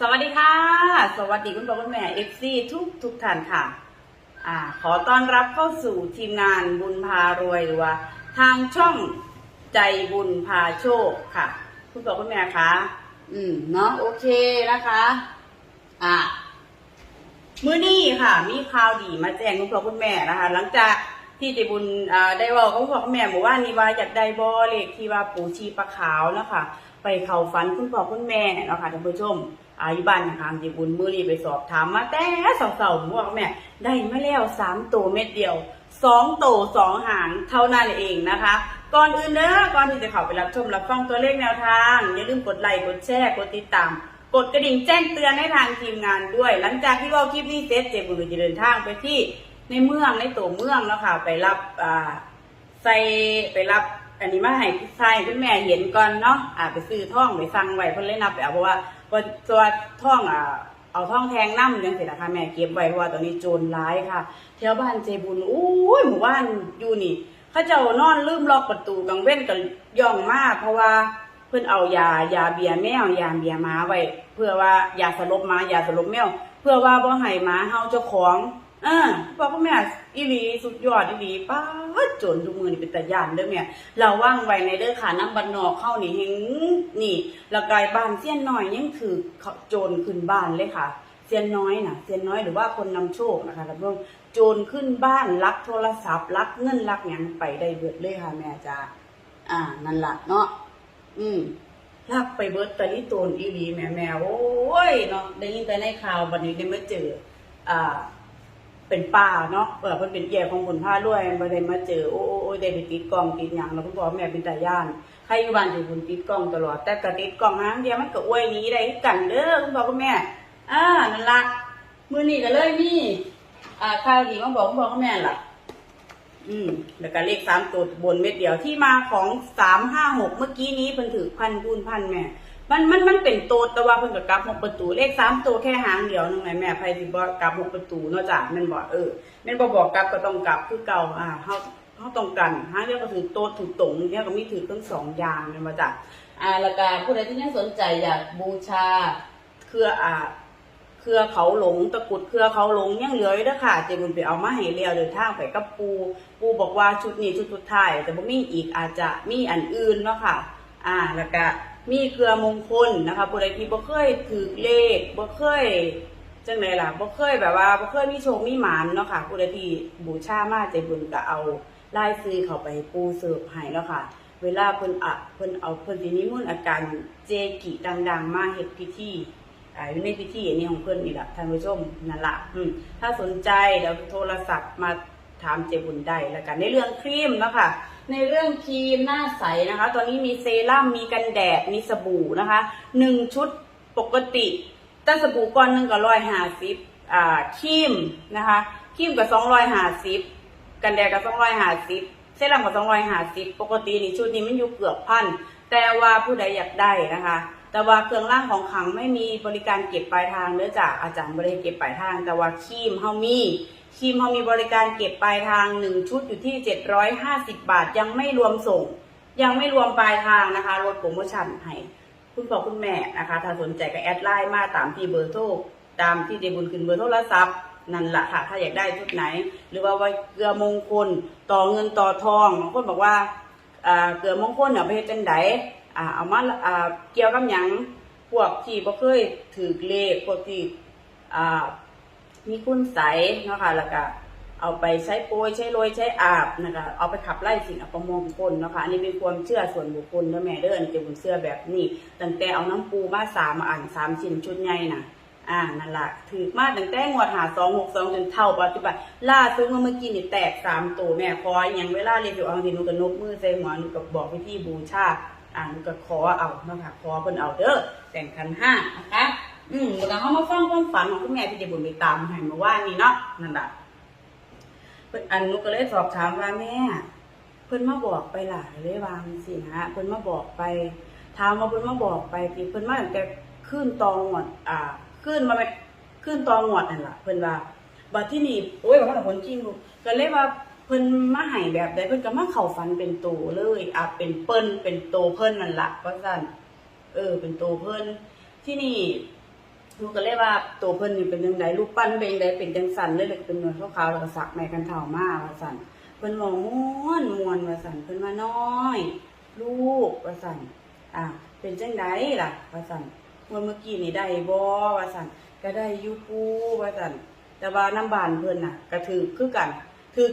สวัสดีค่ะ สวัสดีคุณพ่อคุณแม่เอฟซีทุกทุกท่านค่ะอ่าขอต้อนรับเข้าสู่ทีมงานบุญพารวยหรือว่า ทางช่องใจบุญพาโชคค่ะ คุณพ่อคุณแม่คะอืมเนาะโอเคนะคะ อ่ามื้อนี้ค่ะ มีข่าวดีมาแจ้งคุณพ่อคุณแม่นะคะ หลังจากที่ใจบุญอ่าได้เว่ากับคุณพ่อคุณแม่บอกว่านี่ว่าอยากได้บอเลขที่ว่าปูชีปลาขาวนะคะไปเข้าฝันคุณพ่อคุณแม่เนาะค่ะท่านผู้ชม อายู่บ้านนะคะใจบุญมือนี้ไปสอบถามมาแต่เสาๆคุณพ่อคุณแม่ได้มาแล้วสามตัวเม็ดเดียวสองตัวสองหางเท่านั้นเองนะคะ ก่อนอื่นเด้อก่อนที่จะเข้าไปรับชมรับฟังตัวเลขแนวทาง อย่าลืมกดไลค์กดแชร์กดติดตาม กดกระดิ่งแจ้งเตือนให้ทางทีมงานด้วย หลังจากที่เราคลิปนี้เสร็จเจบุญจะเดินทางไปที่ในเมืองในตัวเมืองแล้วค่ะ ไปรับอ่าใส่ไปรับอันนี้มาให้พี่ชายคุณแม่เห็นก่อนเนาะอ่าไปซื้อท่องไปสั่งไว้เพิ่อนเลยนับไปเอาเพราะว่า ตัวท่องอะเอาท่องแทงน้ำยังเสร็จนะคะแม่เก็บไว้เพราะว่าตอนนี้โจรร้ายค่ะแถวบ้านเจบุญอู้ยหมู่บ้านอยู่นี่เขาเจ้านอนลืมล็อกประตูกังเว้นกันย่องมาก เพราะว่าเพื่อนเอายายาเบียแมวยาเบียม้าไว้ เพื่อว่ายาสลบม้ายาสลบแมวเพื่อว่าบ่ให้หมาเฮาเจ้าของ ออพ่อพ่อแม่อีหลีสุดยอดอีหลีป้าโจรทุกมือนี่เป็นตาย่านเด้อแม่เราว่างไว้ในเด้อค่ะน้ำบันนอกเข้านี่เฮงนี่ล้วกายบ้านเสี้ยนน้อยยังคือโจรขึ้นบ้านเลยค่ะเซียนน้อยนะเซียนน้อยหรือว่าคนนำโชคนะคะท่านผู้ชมโจรขึ้นบ้านลักโทรศัพท์ลักเงินลักหยังไปได้เบิดเลยค่ะแม่จ้าอ่า นั่นละเนาะอืมลักไปเบิดตะลิโตนอีหลีแม่แม่โอ้ยเนาะได้ยินแต่ในข่าววันนี้ได้มาเจอ อ่า เป็นป้าเนาะเออเพิ่นเป็นแย่ของบุญผ้าด้วยบ่ได้มาเจอโอ้โอ้โอ้ยได้ไปติดกล้องติดหยังแล้วคุณพ่อแม่เป็นตาย่านใครอยู่บ้านที่บุญติดกล้องตลอดแต่ก็ติดกล้องหางเดียวมันก็อวยหนี้ได้กันเด้อคุณพ่อคุณแม่อ่านั่นละมื้อนี้ก็เลยมีอ่าข่าวดีมาบอกคุณพ่อคุณแม่ล่ะ อืมแล้วก็เลขสามตัวบนเม็ดเดียวที่มาของสามห้าหกเมื่อกี้นี้เพิ่นถือพันคูณพันแม่ มันมันมันเป็นโตแต่ว่าเพิ่นก็กลับหกประตูเลขสามตัวแค่หางเดียวนึงไงแม่ไผสิบ่กลับหกประตูเนาะจ้ะแม่นบ่เออแม่นบ่บอกกลับก็ต้องกลับคือเก่าอ่าเฮาเฮาต้องกันหาเดียวก็ถือโตถือตรงเนี่ยก็มีถือทั้งสองอย่างแม่นบ่จ้ะอ่าแล้วก็ผู้ใดที่ยังสนใจอยากบูชาเครืออ่าเครือเขาหลงตะกุดเครือเขาหลงยังเหลืออยู่ด้อค่ะเจบุญไปเอามาให้เรียวเดินทางไปกับปู ปูบอกว่าชุดนี้ชุดสุดท้ายแต่บ่มีอีกอาจจะมีอันอื่นเนาะค่ะ อ่าแล้วก็ มีเครือมงคลนะคะผู้ใดที่บ่เคยถือเลขบ่เคยจังไดล่ะบ่เคยแบบว่าบ่เคยมีโชคมีหมานเนาะค่ะผู้ใดที่บูชามาใจบุญก็เอาลายซื้อเข้าไปปูเสิร์ฟให้แล้วค่ะ เวลาเพิ่นอะเพิ่นเอาเพิ่นสินิมนต์อาการเจกิดัง ๆ มาเฮ็ดพิธีอ่าอยู่ในพิธีอันนี้ของเพื่นนี่แหละท่านผู้ชมนั่นละอืมถ้าสนใจเดี๋ยวโทรศัพท์มา ถามเจบุญได้แล้วกันในเรื่องครีมนะคะ ในเรื่องครีมหน้าใสนะคะ ตอนนี้มีเซรั่มมีกันแดดมีสบู่นะคะหนึ่งชุดปกติแต่สบู่ก้อนหนึ่งก็ร้อยห้าสิบอ่าครีมนะคะครีมก็สองร้อยห้าสิบกันแดดก็สองร้อยห้าสิบเซรั่มก็สองร้อยห้าสิบปกตินี่ชุดนี้มันอยู่เกือบพันแต่ว่าผู้ใดอยากได้นะคะแต่ว่าเครื่องร่างของขังไม่มีบริการเก็บปลายทางเนื่องจากอาจารย์บริเก็บปลายทาง แต่ว่าครีมเฮามี ครีมเฮามีบริการเก็บปลายทางหนึ่งชุดอยู่ที่ 750 บาท ยังไม่รวมส่ง ยังไม่รวมปลายทางนะคะลดโปรโมชั่นให้คุณพ่อคุณแม่นะคะ ถ้าสนใจก็แอดไลน์มาตามที่เบอร์โทรตามที่เดบุญขึ้นเบอร์โทรศัพท์นั่นแหละค่ะ ถ้าอยากได้ชุดไหน หรือว่าเกลือมงคลต่อเงินต่อทองบางคนบอกว่าเกลือมงคลเนี่ยไปเฮ็ดจังไดเอามาเกี่ยวกับหยังพวกที่บ่เคยถือเลขพวกที่ มีคุณใสเนาะค่ะแล้วก็เอาไปใช้โปรยใช้โรยใช้อาบนะคะเอาไปขับไล่สิ่งอัปมงคลเนาะค่ะอันนี้เป็นความเชื่อส่วนบุคคลเด้อแม่เด้ออันนี้จะเป็นเชื่อแบบนี้ตั้งแต่เอาน้ำปูมาสามอันสามชิ้นชุดใหญ่น่ะอ่านั่นละถือมาตั้งแต่งวดหาสองหกสองจนเท่าปัจจุบันล่าสุดเมื่อกี้นี่แตกสามตัวแม่คอยอย่างเวลาเรียนอยู่เอาทีหนูก็นกมือใส่หัวนูก็บบอกวิธีบูชาอ่านูก็ขอเอาเนาะค่ะขอเพิ่นเอาเด้อแต่งคันห้านะคะ อืมแล้วเขามาฟังความฝันของคุณแม่ที่จะบุญไปตามให้เมื่อวานนี้เนาะนั่นแหละเพิ่นอันนูก็เลยสอบถามว่าแม่ เพิ่นมาบอกไปล่ะเลยวางสินะเพิ่นมาบอกไปถามว่าเพิ่นมาบอกไปที่เพิ่นมาแต่ขึ้นตองหวดอ่า ขึ้นมาเป็นขึ้นตองหวดนั่นแหละเพิ่นว่าบัดที่นี่โอ้ยว่าผลจริงลูกก็เลยว่าเพิ่นมาให้แบบใดเพิ่นก็มาเข้าฝันเป็นโตเลยอะเป็นเปิ้นเป็นโตเพิ่นนั่นล่ะว่าซั่นเออ เป็นโตเพิ่นที่นี่ ลูกก็เลยว่าตัวเพิ่นนี่เป็นจังไดลูกปั้นเป็นจังไดเป็นจังสันเลยเลยเป็นหนวดขาวๆแล้วก็สักแม่กันเท่ามาว่าสันเพิ่นบอกม่วนมวนว่าสันเพิ่นว่าน้อย ลูกว่าสันอ่าเป็นจังไดล่ะว่าสันม่วนเมื่อกี้นี่ได้บ่ว่าสันก็ได้ยูปูว่าสันแต่ว่าน้ำบานเพิ่นน่ะก็ถือคือกันถือ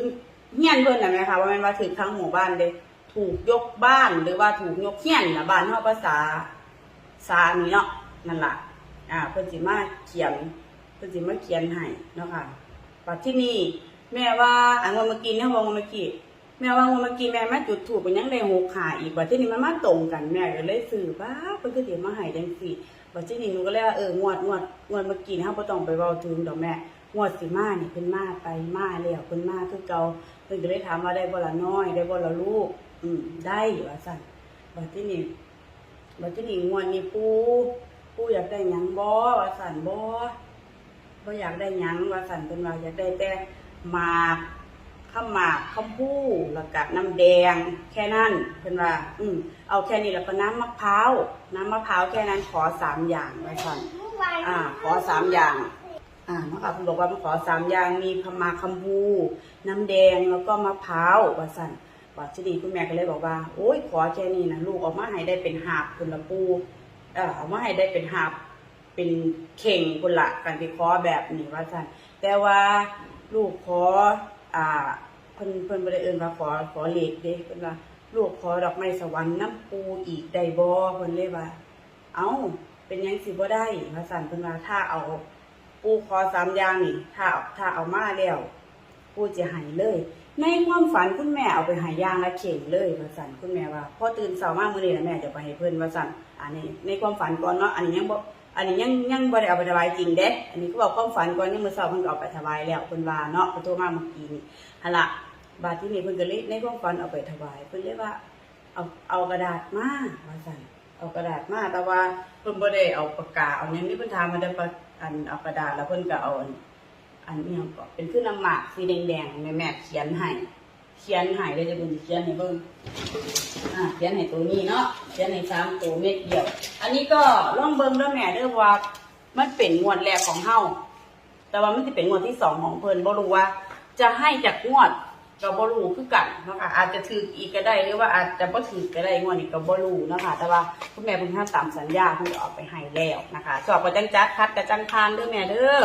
เฮี้ยนเพิ่นน่ะแม่คะว่าม่นว่าถือทั้งหมู่บ้านเด้ถูกยกบ้านหรือว่าถูกยกเฮียนนะบ้านเฮาภาษาซานี่เนาะนั่นแหละ อ่าเพิ่นสิมาเขียนเพิ่นสิมาเขียนให้เนาะค่ะปัจที่นี่แม่ว่าอันว่าเมื่อกี้เนี่ยว่าเมื่อกี้แม่ว่าเมื่อกี้แม่มาจุดถูกเป็นยังได้หกขาอีกบัดที่นี่มันมาตรงกันแม่ก็เลยซื้อบ้าเพิ่นก็สิมาให้จังซี่บัดที่นี่หนูก็เลยว่าเอองวดงวดงวดเมื่อกี้นี่เฮาบ่ต้องไปเว้าถึงดอกแม่งวดสิมาเนี่ยเพิ่นมาไปมาแล้วเพิ่นมาคือเก่าเพิ่นก็เลยถามว่าได้บ่ละน้อย ได้บ่ละลูก อืมได้ว่าซั่นบัดที่นี่บัดที่นี้งวดนี้ปู ปูอยากได้หยังบ่ว่าสั่นบ่บ่อยากได้หยังว่าสั่นเพิ่นว่าอยากได้แต่หมากข้าวหมากข้าวผู้แล้วก็น้ำแดง แค่นั้นเพิ่นว่า อืมเอาแค่นี้แล้วก็น้ำมะพร้าวน้ำมะพร้าวแค่นั้นขอสามอย่างว่าสันอ่า ขอสามอย่าง อ่าเนาะค่ะเพิ่นบอกว่ามาขอสามอย่างมีพมาคัมบูน้ำแดงแล้วก็มะพร้าวว่าสั่นบัดทีนี้คุณแม่ก็เลยบอกว่า โอ้ยขอแค่นี้นะลูกออกมาให้ได้เป็นหาบคุณละปู เออเอามาให้ได้เป็นหาบเป็นเข่งคุณละกันที่ขอแบบนี้ว่าสั่นแต่ว่าลูกขออ่าเพิ่นเพิ่นบ่ได้เอิ้นว่าขอขอเลขเด้เพิ่นว่าลูกขอดอกไม้สวรรค์น้ำปูอีกได้บ่เพิ่นเลยว่า เอ้าเป็นหยังสิบ่ได้ว่าสั่นเพิ่นว่าถ้าเอาปูขอสามอย่างนี่ถ้าถ้าเอามาแล้วปูจะใหายเลย ในความฝันคุณแม่เอาไปหายางและเข่งเลยว่าสันคุณแม่ว่าพอตื่นเช้ามามื้อนี้นะแม่จะไปให้เพิ่นว่าสันอันนี้ในความฝันก่อนเนาะอันนี้ยังบ่อันนี้ยังยังบ่ได้เอาไปถวายจริงเด้อันนี้ก็บอกความฝันก่อนยังมื้อเช้าเพิ่นก็เอาไปถวายแล้วเพิ่นว่าเนาะเพิ่นโทรมาเมื่อกี้นี่หั่นล่ะบาดที่นี่เพิ่นก็เลยในความฝันเอาไปถวาย เพิ่นเลยว่าเอาเอากระดาษมาว่าสันเอากระดาษมาแต่ว่าเพิ่นบ่ได้เอาปากกาเอาหยังนี่เพิ่นถามมาได้ปะอันเอากระดาษแล้วเพิ่นก็เอา อันนี้ก็เป็นคือน้ำหมากสีแดงๆแม่แม่เขียนให้เขียนให้เลยจะเป็นเขียนให้เบิ่งอ่าเขียนให้ตัวนี้เนาะเขียนให้สามตัวเม็ดเดียว อันนี้ก็ล่องเบิ่งแล้วแม่เด้อว่ามันเป็นงวดแรกของเฮาแต่ว่ามันจะเป็นงวดที่สองของเพิ่นบ่รู้ว่า จะให้จากงวดก็บ่รู้คือกันนะคะอาจจะถืออีกก็ได้หรือว่าอาจจะบ่ถือก็ได้งวดนี้ก็บ่รู้เนะคะแต่ว่าคุณแม่เพิ่นทำตามสัญญาเพิ่นก็เอาไปให้แล้วนะคะสอบก็จังจัดคัดกับจังทานด้อแม่เด้อ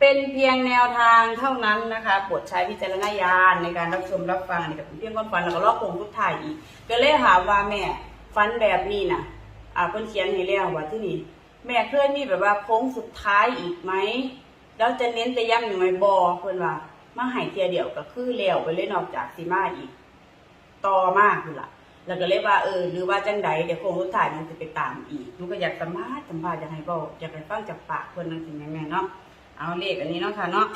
เป็นเพียงแนวทางเท่านั้นนะคะโปรดใช้วิจารณญาณในการรับชมรับฟังนี่กับเพียงความฝันแล้วก็รอบโคงทุกถ่ายอีกก็เลยถาว่าแม่ฝันแบบนี้น่ะอ่าเพิ่นเขียนให้แล้วว่าที่นี่แม่เคยมีแบบว่าโค้งสุดท้ายอีกไหมแล้วจะเน้นแต่ย้ำอยู่ไหมบอเพิ่นว่ามาหายเทียเดียวก็คือแล้วไปเลยนออกจากสีมาอีก ต่อมากคือล่ะแล้วก็เลยว่าเออหรือว่าจังใดเดี๋ยวโค้งสุดท้ายมันจะไปตามอีกหนูก็อยากสัมภาษณ์สัมภาษณ์อยากให้บอกอยากให้ฟังจากปากเพิ่นนั่นสิแม่แม่เนาะ เอาเลขอันนี้เนาะค่ะเนาะ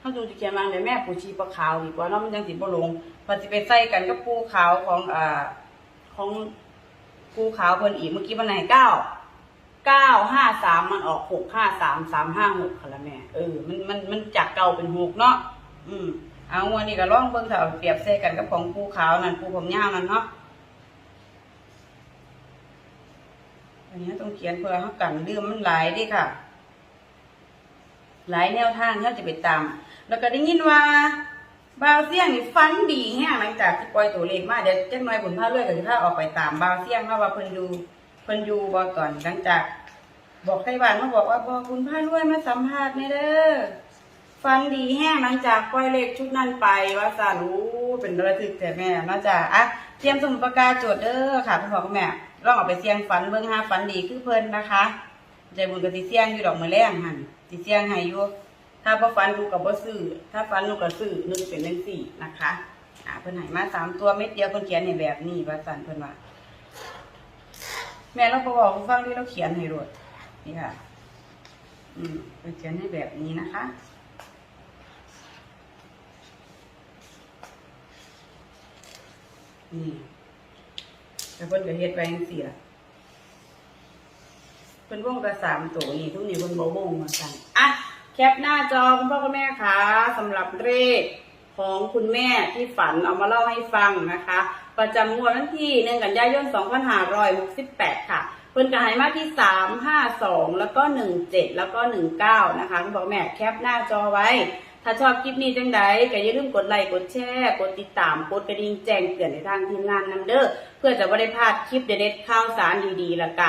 ถ้าดูจะเขียนมาเดี๋ยวแม่ปูชีปลาขาวดีกว่าเนาะมันยังสิบ่ลงพอสิไปใส่กันกับปูขาวของอ่าของปูขาวเพิ่นอีกเมื่อกี้มันไหนเก้าเก้าห้าสามมันออกหกห้าสามสามห้าหกค่ะละแม่เออมันมันมันจากเก่าเป็นหกเนาะอืมเอาวันนี้ก็ลองเบิ่งถ้าเอเปรียบใส่กันกับของปูขาวนั่นปูผมยาวนั่นเนาะอันนี้ต้องเขียนเพื่อให้กันลืมมันหลายดิค่ะ หลายแนวทางที่เราจะไปตาม แล้วก็ได้ยินว่าบาวเสียงนี่ฟันดีแฮงหลังจากที่ปล่อยตัวเลขมาเดี๋ยวจักหน่อยบุญพาเรื่อยก็สิพาออกไปตามบาวเสียงเพราะว่าเพิ่นดูเพิ่นอยู่บ่ก่อนหลังจาก บอกใครบ้านมาบอกว่าบอกคุณพาด้วยมาสัมภาษณ์แม่เด้อฟันดีแห้งหลังจากปล่อยเลขชุดนั้นไปว่าสารู้เป็นระทึกแต่แม่นาะจ้ะอะเตรียมสมุดปากกาจดเด้อค่ะคุณพ่อคุณแม่ลองเอาไปเสี่ยงฝันเบิ่งห้าฝันดีคือเพิ่นนะคะ ใจบุญกับสิเสี่ยงอยู่ดอกมือแรงหันสิเสี่ยงให้อยู่ถ้าพอฟันลูกกับบ่ซื้อถ้าฟันลูกกับซื้อนึกเป็นจังสี่นะคะอ่าเพิ่นให้มาสามตัวเม็ดเดียวเพิ่นเขียนให้แบบนี้ว่าสั่นเพิ่นว่าแม่เราก็บอกฟังที่เราเขียนให้รวดนี่ค่ะ อืมเพิ่นเขียนให้แบบนี้นะคะนี่แต่เพิ่นก็เฮ็ดไว้จังซี่ล่ะ เป็นวงกระสามตัวนี่ทุกนี้เป็นโบวงมือนกันอะแคปหน้าจอคุณพ่อคุณแม่คะสำหรับเลขของคุณแม่ที่ฝันเอามาเล่าให้ฟังนะคะ ประจำงวดวันที่หนึ่งกันยายน 2568 ค่ะเพิ่นก็ให้มาที่สามห้าสองแล้วก็หนึ่งเจ็ดแล้วก็หนึ่งเก้านะคะคุณพ่อแม่แคปหน้าจอไว้ ถ้าชอบคลิปนี้จังใดก็อย่าลืมกดไลค์กดแชร์กดติดตามกดกระดิ่งแจ้งเตือนในทางทีมงานนำเด้อเพื่อจะไม่ได้พลาดคลิปเด็ดๆข่าวสารดีๆล้วก็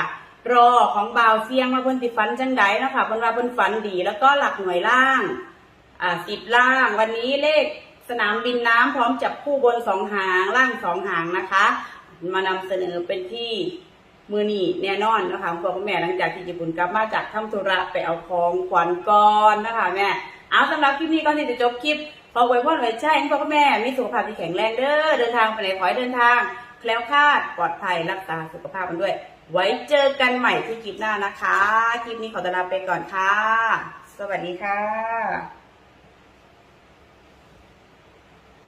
รอของบ่าวเสียงมาเพิ่นสิฝันจังใดนะคะเพิ่นว่าเพิ่นฝันดีแล้วก็หลักหน่วยล่าง อ่าสิบล่าง วันนี้เลขสนามบินน้ำพร้อมจับคู่บนสองหางล่างสองหางนะคะ มานำเสนอเป็นที่มือนีแน่นอนนะคะคุณพ่อคุณแม่หลังจากที่ญี่ปุ่นกลับมาจากทำธุระไปเอาของขวัญก่อนนะคะแม่เอาสำหรับคลิปนี้ก่อนที่จะจบคลิปขอไว้พ่อไว้ใช่คุณพ่อคุณแม่มีสุขภาพที่แข็งแรงเด้อเดินทางไปไหนขอให้เดินทางแคล้วคลาดปลอดภัยรักษาสุขภาพกันด้วย ไว้เจอกันใหม่ที่คลิปหน้านะคะ คลิปนี้ขอตวลาไปก่อนค่ะ สวัสดีค่ะ